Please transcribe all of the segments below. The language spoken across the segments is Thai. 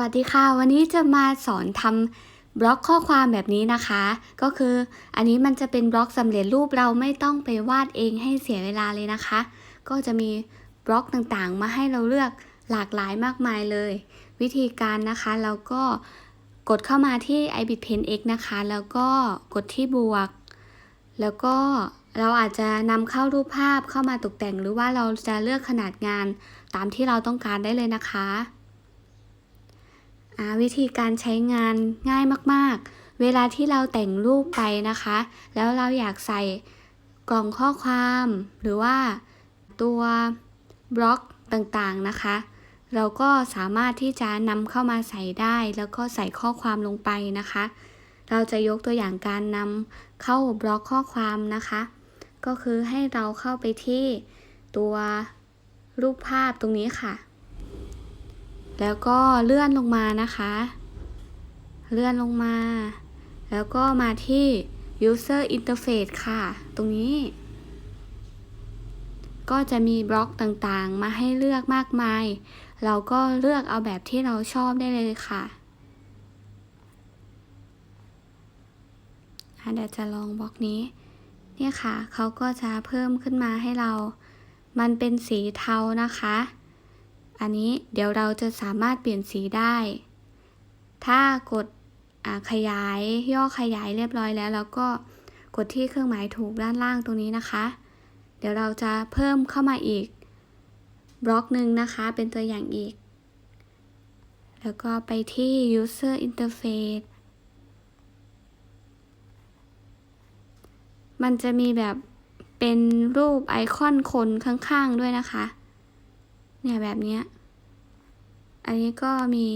วัสดีค่ะ วันนี้จะมาสอนทำบล็อกข้อความแบบนี้นะคะ ก็คืออันนี้มันจะเป็นบล็อกสำเร็จรูปเราไม่ต้องไปวาดเองให้เสียเวลาเลยนะคะ ก็จะมีบล็อกต่างๆ มาให้เราเลือกหลากหลายมากมายเลย วิธีการนะคะเราก็กดเข้ามาที่ i b i t Pen X นะคะ แล้วก็กดที่บวก แล้วก็เราอาจจะนำเข้ารูปภาพเข้ามาตกแต่ง หรือว่าเราจะเลือกขนาดงานตามที่เราต้องการได้เลยนะคะ วิธีการใช้งานง่ายมากๆ เวลาที่เราแต่งรูปไปนะคะ แล้วเราอยากใส่กล่องข้อความ หรือว่าตัวบล็อกต่างๆนะคะ เราก็สามารถที่จะนำเข้ามาใส่ได้ แล้วก็ใส่ข้อความลงไปนะคะ เราจะยกตัวอย่างการนำเข้าบล็อกข้อความนะคะ ก็คือให้เราเข้าไปที่ตัวรูปภาพตรงนี้ค่ะ แล้วก็เลื่อนลงมานะคะ เลื่อนลงมา แล้วก็มาที่ user interface ค่ะ ตรงนี้ ก็จะมีบล็อกต่างๆ มาให้เลือกมากมาย เราก็เลือกเอาแบบที่เราชอบได้เลยค่ะอะเดี๋ยวจะลองบล็อกนี้ เนี่ยค่ะ เขาก็จะเพิ่มขึ้นมาให้เรา มันเป็นสีเทานะคะ อันนี้เดี๋ยวเราจะสามารถเปลี่ยนสีได้ ถ้ากดขยายย่อขยายเรียบร้อยแล้ว แล้วก็กดที่เครื่องหมายถูกด้านล่างตรงนี้นะคะ เดี๋ยวเราจะเพิ่มเข้ามาอีกบล็อกหนึ่งนะคะเป็นตัวอย่างอีก แล้วก็ไปที่ user interface มันจะมีแบบเป็นรูปไอคอนคนข้างๆด้วยนะคะ เนี่ยแบบนี้อันนี้ก็มี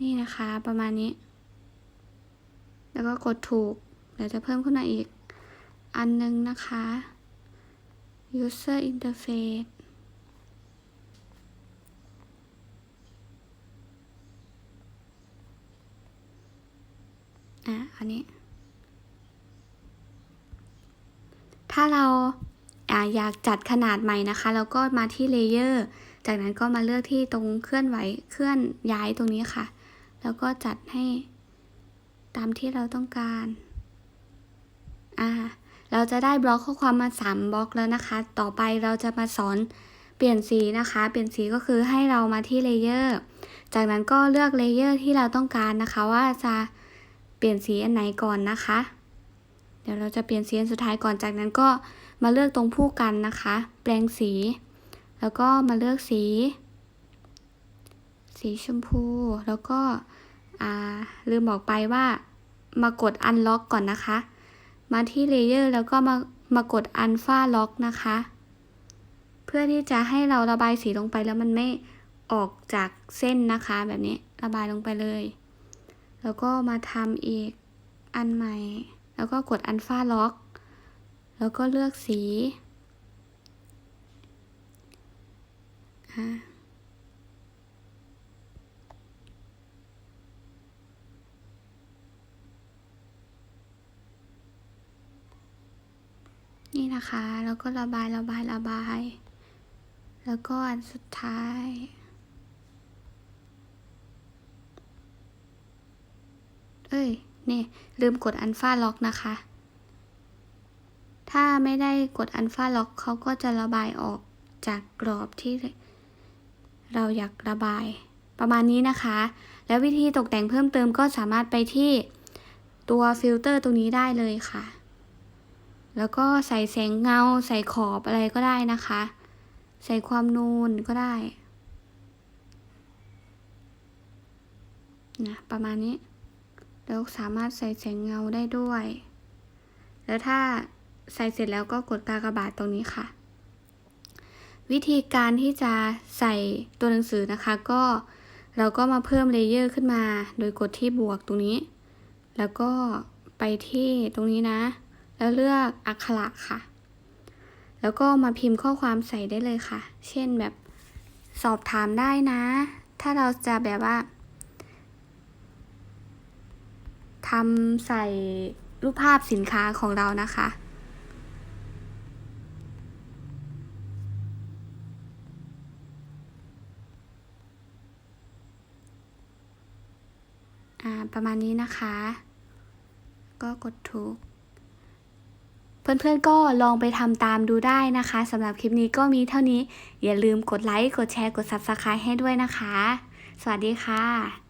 นี่นะคะประมาณนี้ แล้วก็กดถูก เดี๋ยวจะเพิ่มขึ้นมาอีก อันนึงนะคะ user interface อะ อันนี้ ถ้าเราอยากจัดขนาดใหม่นะคะ แล้วก็มาที่เลเยอร์ จากนั้นก็มาเลือกที่ตรงเคลื่อนไหว เคลื่อนย้ายตรงนี้ค่ะ แล้วก็จัดให้ตามที่เราต้องการ อ่า เราจะได้บล็อกข้อความมา 3 บล็อกแล้วนะคะ ต่อไปเราจะมาสอนเปลี่ยนสีนะคะ เปลี่ยนสีก็คือให้เรามาที่เลเยอร์ จากนั้นก็เลือกเลเยอร์ที่เราต้องการนะคะ ว่าจะเปลี่ยนสีอันไหนก่อนนะคะ เดี๋ยวเราจะเปลี่ยนสีอันสุดท้ายก่อนจากนั้นก็มาเลือกตรงผู้กันนะคะ แปลงสี แล้วก็มาเลือกสี สีชมพูแล้วก็ลืมบอกไปว่ามากด unlock ก่อนนะคะ มาที่เลเยอร์แล้วก็มามากด alpha lock นะคะ เพื่อที่จะให้เราระบายสีลงไปแล้วมันไม่ออกจากเส้นนะคะแบบนี้ระบายลงไปเลย แล้วก็มาทำอีกอันใหม่ แล้วก็กด alpha lock แล้วก็เลือกสีนี่นะคะ แล้วก็ระบายระบายระบาย แล้วก็อันสุดท้าย เอ้ย นี่ลืมกดอันฟ้าล็อกนะคะ ถ้าไม่ได้กดอันฟ้าล็อกเขาก็จะระบายออกจากกรอบที่เราอยากระบายประมาณนี้นะคะ แล้ววิธีตกแต่งเพิ่มเติมก็สามารถไปที่ตัวฟิลเตอร์ตรงนี้ได้เลยค่ะ แล้วก็ใส่แสงเงา ใส่ขอบอะไรก็ได้นะคะ ใส่ความนูนก็ได้นะประมาณนี้ แล้วสามารถใส่แสงเงาได้ด้วย แล้วถ้าใส่เสร็จแล้วก็กดกากบาทตรงนี้ค่ะ วิธีการที่จะใส่ตัวหนังสือนะคะก็เราก็มาเพิ่มเลเยอร์ขึ้นมา โดยกดที่บวกตรงนี้ แล้วก็ไปที่ตรงนี้นะ แล้วเลือกอักขระค่ะ แล้วก็มาพิมพ์ข้อความใส่ได้เลยค่ะ เช่นแบบสอบถามได้นะ ถ้าเราจะแบบว่า ทำใส่รูปภาพสินค้าของเรานะคะ ประมาณนี้นะคะ ก็กดถูก เพื่อนๆก็ลองไปทำตามดูได้นะคะสำหรับคลิปนี้ก็มีเท่านี้ อย่าลืมกดไลค์ กดแชร์ กด Subscribe ให้ด้วยนะคะ สวัสดีค่ะ